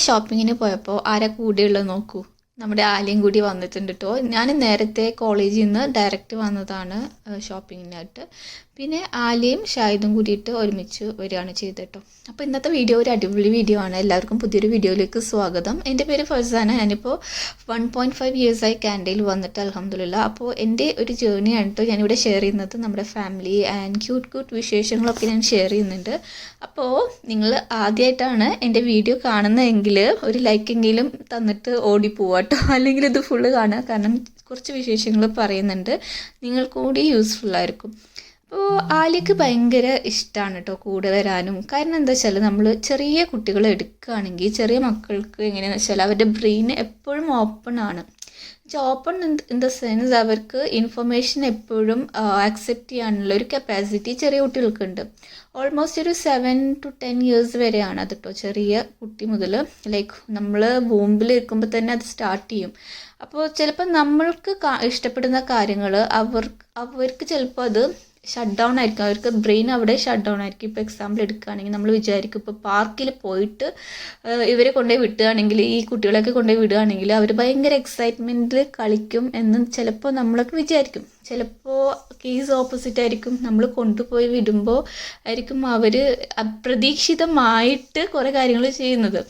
ഷോപ്പിങ്ങിന് പോയപ്പോൾ ആരാ കൂടെയുള്ളത് നോക്കൂ. നമ്മുടെ ആലയും കൂടി വന്നിട്ടുണ്ട് കേട്ടോ ഞാൻ നേരത്തെ കോളേജിൽ നിന്ന് ഡയറക്റ്റ് വന്നതാണ് ഷോപ്പിങ്ങിനായിട്ട് പിന്നെ ആലയും ഷാഹിദും കൂടിയിട്ട് ഒരുമിച്ച് വരികയാണ് ചെയ്തത് കേട്ടോ അപ്പോൾ ഇന്നത്തെ വീഡിയോ ഒരു അടിപൊളി വീഡിയോ ആണ്. എല്ലാവർക്കും പുതിയൊരു വീഡിയോയിലേക്ക് സ്വാഗതം. എന്റെ പേര് ഫർസാന ഞാനിപ്പോൾ വൺ പോയിന്റ് ഫൈവ് ഇയേഴ്സായി കാൻഡയിൽ വന്നിട്ട് അലഹമ്മദില്ല അപ്പോൾ എന്റെ ഒരു ജേർണി ആണ് കേട്ടോ ഞാനിവിടെ ഷെയർ ചെയ്യുന്നത്. നമ്മുടെ ഫാമിലി ആൻഡ് ക്യൂട്ട് ക്യൂട്ട് വിശേഷങ്ങളൊക്കെ ഞാൻ ഷെയർ ചെയ്യുന്നുണ്ട്. അപ്പോൾ നിങ്ങൾ ആദ്യമായിട്ടാണ് എന്റെ വീഡിയോ കാണുന്നതെങ്കിൽ ഒരു ലൈക്കെങ്കിലും തന്നിട്ട് ഓടിപ്പോവാട്ടോ അല്ലെങ്കിൽ ഇത് ഫുള്ള് കാണുക. കാരണം കുറച്ച് വിശേഷങ്ങൾ പറയുന്നുണ്ട്. നിങ്ങൾ കൂടി യൂസ്ഫുൾ ആയിരിക്കും. അപ്പോൾ ആലിക്ക് ഭയങ്കര ഇഷ്ടമാണ് കേട്ടോ കൂടെ വരാനും. കാരണം എന്താ വെച്ചാൽ നമ്മൾ ചെറിയ കുട്ടികളെ എടുക്കുകയാണെങ്കിൽ ചെറിയ മക്കൾക്ക് എങ്ങനെയാണെന്ന് വെച്ചാൽ അവരുടെ ബ്രെയിൻ എപ്പോഴും ഓപ്പൺ ആണ്. ഓപ്പൺ ഇൻ ദ സെൻസ് അവർക്ക് ഇൻഫർമേഷൻ എപ്പോഴും ആക്സെപ്റ്റ് ചെയ്യാനുള്ള ഒരു കപ്പാസിറ്റി ചെറിയ കുട്ടികൾക്കുണ്ട്. ഓൾമോസ്റ്റ് ഒരു സെവൻ ടു ടെൻ ഇയേഴ്സ് വരെയാണ് അത് കേട്ടോ ചെറിയ കുട്ടി മുതൽ ലൈക്ക് നമ്മൾ ബോംബിൽ ഇരിക്കുമ്പോൾ തന്നെ അത് സ്റ്റാർട്ട് ചെയ്യും. അപ്പോൾ ചിലപ്പോൾ നമ്മൾക്ക് ഇഷ്ടപ്പെടുന്ന കാര്യങ്ങൾ അവർക്ക് അവർക്ക് ചിലപ്പോൾ അത് ഷട്ട് ഡൗൺ ആയിരിക്കും. അവർക്ക് ബ്രെയിൻ അവിടെ ഷട്ട് ഡൗൺ ആയിരിക്കും. ഇപ്പോൾ എക്സാമ്പിൾ എടുക്കുകയാണെങ്കിൽ നമ്മൾ വിചാരിക്കും ഇപ്പോൾ പാർക്കിൽ പോയിട്ട് ഇവരെ കൊണ്ടുപോയി വിട്ടുകയാണെങ്കിൽ ഈ കുട്ടികളൊക്കെ കൊണ്ടുപോയി വിടുകയാണെങ്കിൽ അവർ ഭയങ്കര എക്സൈറ്റ്മെന്റിൽ കളിക്കും എന്ന് ചിലപ്പോൾ നമ്മളൊക്കെ വിചാരിക്കും. ചിലപ്പോൾ കേസ് ഓപ്പോസിറ്റ് ആയിരിക്കും. നമ്മൾ കൊണ്ടുപോയി വിടുമ്പോൾ ആയിരിക്കും അവർ അപ്രതീക്ഷിതമായിട്ട് കുറേ കാര്യങ്ങൾ ചെയ്യുന്നത്.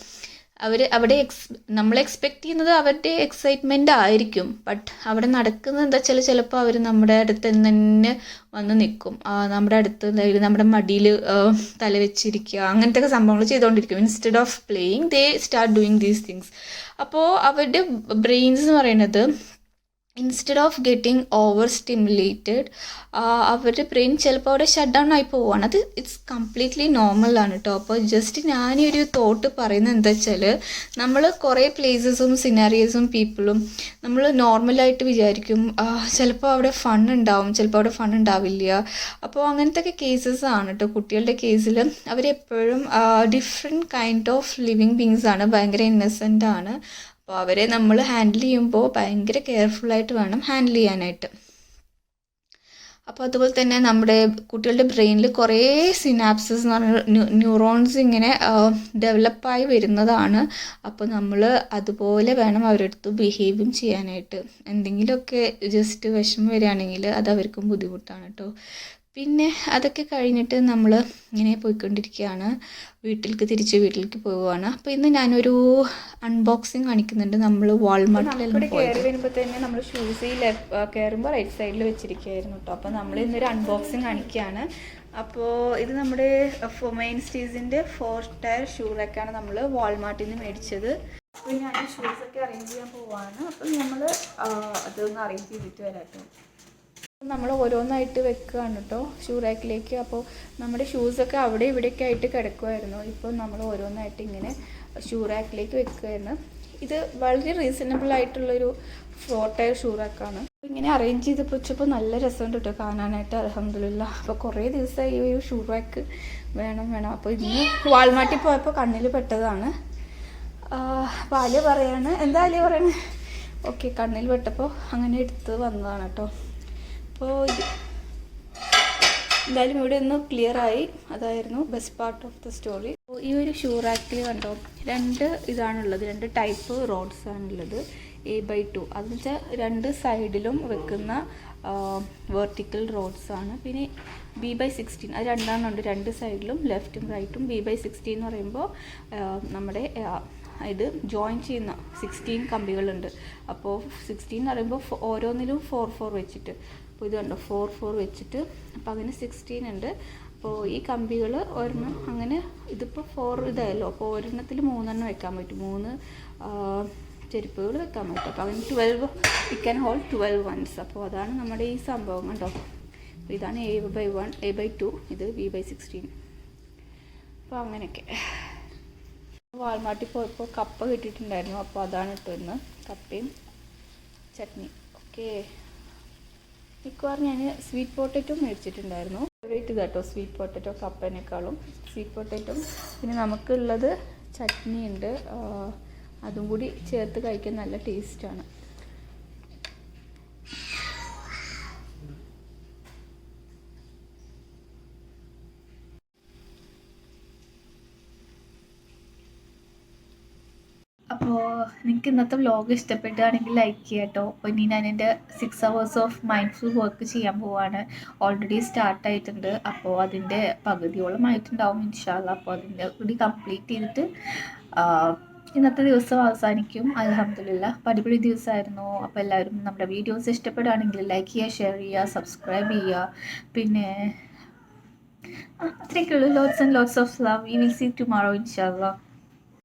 അവർ അവിടെ എക്സ് നമ്മൾ എക്സ്പെക്റ്റ് ചെയ്യുന്നത് അവരുടെ എക്സൈറ്റ്മെന്റ് ആയിരിക്കും. ബട്ട് അവിടെ നടക്കുന്നത് എന്താ വെച്ചാൽ ചിലപ്പോൾ അവർ നമ്മുടെ അടുത്ത് തന്നെ വന്ന് നിൽക്കും. നമ്മുടെ അടുത്ത് എന്തായാലും നമ്മുടെ മടിയിൽ തലവെച്ചിരിക്കുക അങ്ങനത്തെ ഒക്കെ സംഭവങ്ങൾ ചെയ്തുകൊണ്ടിരിക്കും. Instead of playing they start doing these things അപ്പോൾ അവരുടെ ബ്രെയിൻസ് എന്ന് പറയുന്നത് instead of getting over stimulated അവരുടെ ബ്രെയിൻ ചിലപ്പോൾ അവിടെ ഷട്ട് ഡൗൺ ആയി പോവുകയാണ്. അത് ഇറ്റ്സ് കംപ്ലീറ്റ്ലി നോർമലാണ് കേട്ടോ അപ്പോൾ ജസ്റ്റ് ഞാൻ ഈ ഒരു തോട്ട് പറയുന്നത് എന്താ വെച്ചാൽ നമ്മൾ കുറേ പ്ലേസസും സിനാരിയസും പീപ്പിളും നമ്മൾ നോർമലായിട്ട് വിചാരിക്കും ചിലപ്പോൾ അവിടെ ഫൺ ഉണ്ടാവും ചിലപ്പോൾ അവിടെ ഫൺ ഉണ്ടാവില്ല. അപ്പോൾ അങ്ങനത്തെ ഒക്കെ കേസസ് ആണ് കേട്ടോ കുട്ടികളുടെ കേസിൽ അവരെപ്പോഴും different kind of living beings ആണ്. ഭയങ്കര ഇന്നസെന്റ് ആണ്. അപ്പോൾ അവരെ നമ്മൾ ഹാൻഡിൽ ചെയ്യുമ്പോൾ ഭയങ്കര കെയർഫുള്ളായിട്ട് വേണം ഹാൻഡിൽ ചെയ്യാനായിട്ട്. അപ്പോൾ അതുപോലെ തന്നെ നമ്മുടെ കുട്ടികളുടെ ബ്രെയിനിൽ കുറേ സിനാപ്സസ് എന്ന് പറഞ്ഞ ന്യൂറോൺസ് ഇങ്ങനെ ഡെവലപ്പായി വരുന്നതാണ്. അപ്പോൾ നമ്മൾ അതുപോലെ വേണം അവരടുത്ത് ബിഹേവും ചെയ്യാനായിട്ട്. എന്തെങ്കിലുമൊക്കെ ജസ്റ്റ് വിഷമം വരികയാണെങ്കിൽ അത് അവർക്കും ബുദ്ധിമുട്ടാണ് കേട്ടോ പിന്നെ അതൊക്കെ കഴിഞ്ഞിട്ട് നമ്മൾ ഇങ്ങനെ പോയിക്കൊണ്ടിരിക്കുകയാണ് വീട്ടിലേക്ക് തിരിച്ച് വീട്ടിലേക്ക് പോവുകയാണ് അപ്പോൾ ഇന്ന് ഞാനൊരു അൺബോക്സിങ് കാണിക്കുന്നുണ്ട്. നമ്മൾ വാൾമാർട്ടിൽ കയറി വരുമ്പോൾ തന്നെ നമ്മൾ ഷൂസ് കയറുമ്പോൾ റൈറ്റ് സൈഡിൽ വെച്ചിരിക്കുകയായിരുന്നു കേട്ടോ അപ്പോൾ നമ്മൾ ഇന്നൊരു അൺബോക്സിങ് കാണിക്കുകയാണ്. അപ്പോൾ ഇത് നമ്മുടെ ഫൊമൈൻ സ്റ്റീസിന്റെ ഫോർ ടയർ ഷൂ റാക്കാണ് നമ്മൾ വാൾമാർട്ടിൽ നിന്ന് മേടിച്ചത്. അപ്പോൾ ഞാൻ ഷൂസൊക്കെ അറേഞ്ച് ചെയ്യാൻ പോവാണ്. അപ്പോൾ നമ്മൾ അതൊന്ന് അറേഞ്ച് ചെയ്തിട്ട് വരാം കേട്ടോ നമ്മൾ ഓരോന്നായിട്ട് വെക്കുകയാണ് കേട്ടോ ഷൂ റാക്കിലേക്ക് അപ്പോൾ നമ്മുടെ ഷൂസൊക്കെ അവിടെ ഇവിടെയൊക്കെ ആയിട്ട് കിടക്കുമായിരുന്നു ഇപ്പോൾ നമ്മൾ ഓരോന്നായിട്ട് ഇങ്ങനെ ഷൂ റാക്കിലേക്ക് വെക്കുകയായിരുന്നു ഇത് വളരെ റീസണബിൾ ആയിട്ടുള്ളൊരു ഫോട്ടോ ഷൂ റാക്കാണ് ഇങ്ങനെ അറേഞ്ച് ചെയ്ത് വെച്ചപ്പോൾ നല്ല രസമുണ്ട് കേട്ടോ കാണാനായിട്ട് അലഹമില്ല അപ്പോൾ കുറേ ദിവസമായി ഈ ഒരു ഷൂ റാക്ക് വേണം വേണം. അപ്പോൾ ഇന്ന് വാൾമാട്ടിൽ പോയപ്പോൾ കണ്ണിൽ പെട്ടതാണ്. അപ്പോൾ ആലിയ പറയാണ്. എന്താ ആലിയ പറയണേ? ഓക്കെ കണ്ണിൽ പെട്ടപ്പോൾ അങ്ങനെ എടുത്ത് വന്നതാണ് കേട്ടോ അപ്പോൾ എന്തായാലും ഇവിടെ ഒന്ന് ക്ലിയർ ആയി. അതായിരുന്നു best part of the story ഈ ഒരു ഷൂ റാക്കിൽ കണ്ടോ രണ്ട് ഇതാണുള്ളത് രണ്ട് ടൈപ്പ് റോഡ്സ് ആണുള്ളത് എ ബൈ ടു അതെന്ന് വെച്ചാൽ രണ്ട് സൈഡിലും വെക്കുന്ന വെർട്ടിക്കൽ റോഡ്സ് ആണ്. പിന്നെ ബി ബൈ സിക്സ്റ്റീൻ അത് രണ്ടാണുണ്ട് രണ്ട് സൈഡിലും ലെഫ്റ്റും റൈറ്റും ബി ബൈ സിക്സ്റ്റീൻ എന്ന് പറയുമ്പോൾ നമ്മുടെ ഇത് ജോയിൻ ചെയ്യുന്ന സിക്സ്റ്റീൻ കമ്പികളുണ്ട്. അപ്പോൾ സിക്സ്റ്റീൻ എന്ന് പറയുമ്പോൾ ഓരോന്നിലും ഫോർ ഫോർ വെച്ചിട്ട്. അപ്പോൾ ഇത് കണ്ടോ ഫോർ ഫോർ വെച്ചിട്ട്. അപ്പോൾ അങ്ങനെ സിക്സ്റ്റീൻ ഉണ്ട്. അപ്പോൾ ഈ കമ്പികൾ ഒരെണ്ണം അങ്ങനെ ഇതിപ്പോൾ ഫോർ ഇതായല്ലോ. അപ്പോൾ ഒരെണ്ണത്തിൽ മൂന്നെണ്ണം വെക്കാൻ പറ്റും. മൂന്ന് ചെരുപ്പുകൾ വെക്കാൻ പറ്റും. അപ്പോൾ അങ്ങനെ twelve we can hold twelve ones അപ്പോൾ അതാണ് നമ്മുടെ ഈ സംഭവം കണ്ടോ. അപ്പോൾ ഇതാണ് A by one A by two ഇത് ബി ബൈ സിക്സ്റ്റീൻ അപ്പോൾ അങ്ങനെയൊക്കെ. വാൾമാർട്ടിൽ പോയപ്പോൾ കപ്പ കിട്ടിയിട്ടുണ്ടായിരുന്നു. അപ്പോൾ അതാണ് ഇട്ടുവരുന്നത് കപ്പയും ചട്നി ഓക്കെ. മിക്കവാറും ഞാൻ സ്വീറ്റ് പൊട്ടറ്റോ മേടിച്ചിട്ടുണ്ടായിരുന്നു. ഫേവറേറ്റ് ഇതാട്ടോ സ്വീറ്റ് പൊട്ടറ്റോ കപ്പനേക്കാളും. സ്വീറ്റ് പൊട്ടറ്റോ പിന്നെ നമുക്കുള്ളത് ചട്നി ഉണ്ട് അതും കൂടി ചേർത്ത് കഴിക്കാൻ നല്ല ടേസ്റ്റാണ് അപ്പോൾ നിങ്ങൾക്ക് ഇന്നത്തെ വ്ലോഗ് ഇഷ്ടപ്പെട്ടുകയാണെങ്കിൽ ലൈക്ക് ചെയ്യാം കേട്ടോ അപ്പോൾ ഇനി ഞാൻ എന്റെ six hours of mindful work ചെയ്യാൻ പോവാണ്. ഓൾറെഡി സ്റ്റാർട്ട് ആയിട്ടുണ്ട്. അപ്പോൾ അതിന്റെ പകുതിയോളം ആയിട്ടുണ്ടാവും ഇൻഷാല്ല അപ്പോൾ അതിന്റെ കൂടി കംപ്ലീറ്റ് ചെയ്തിട്ട് ഇന്നത്തെ ദിവസം അവസാനിക്കും. അപ്പോൾ അടിപൊളി ദിവസമായിരുന്നു. അപ്പോൾ എല്ലാവരും നമ്മുടെ വീഡിയോസ് ഇഷ്ടപ്പെടുകയാണെങ്കിൽ ലൈക്ക് ചെയ്യുക ഷെയർ ചെയ്യുക സബ്സ്ക്രൈബ് ചെയ്യുക. പിന്നെ അത്രയൊക്കെയുള്ളൂ. Lots and lots of love we will see tomorrow ഇൻഷാല്ല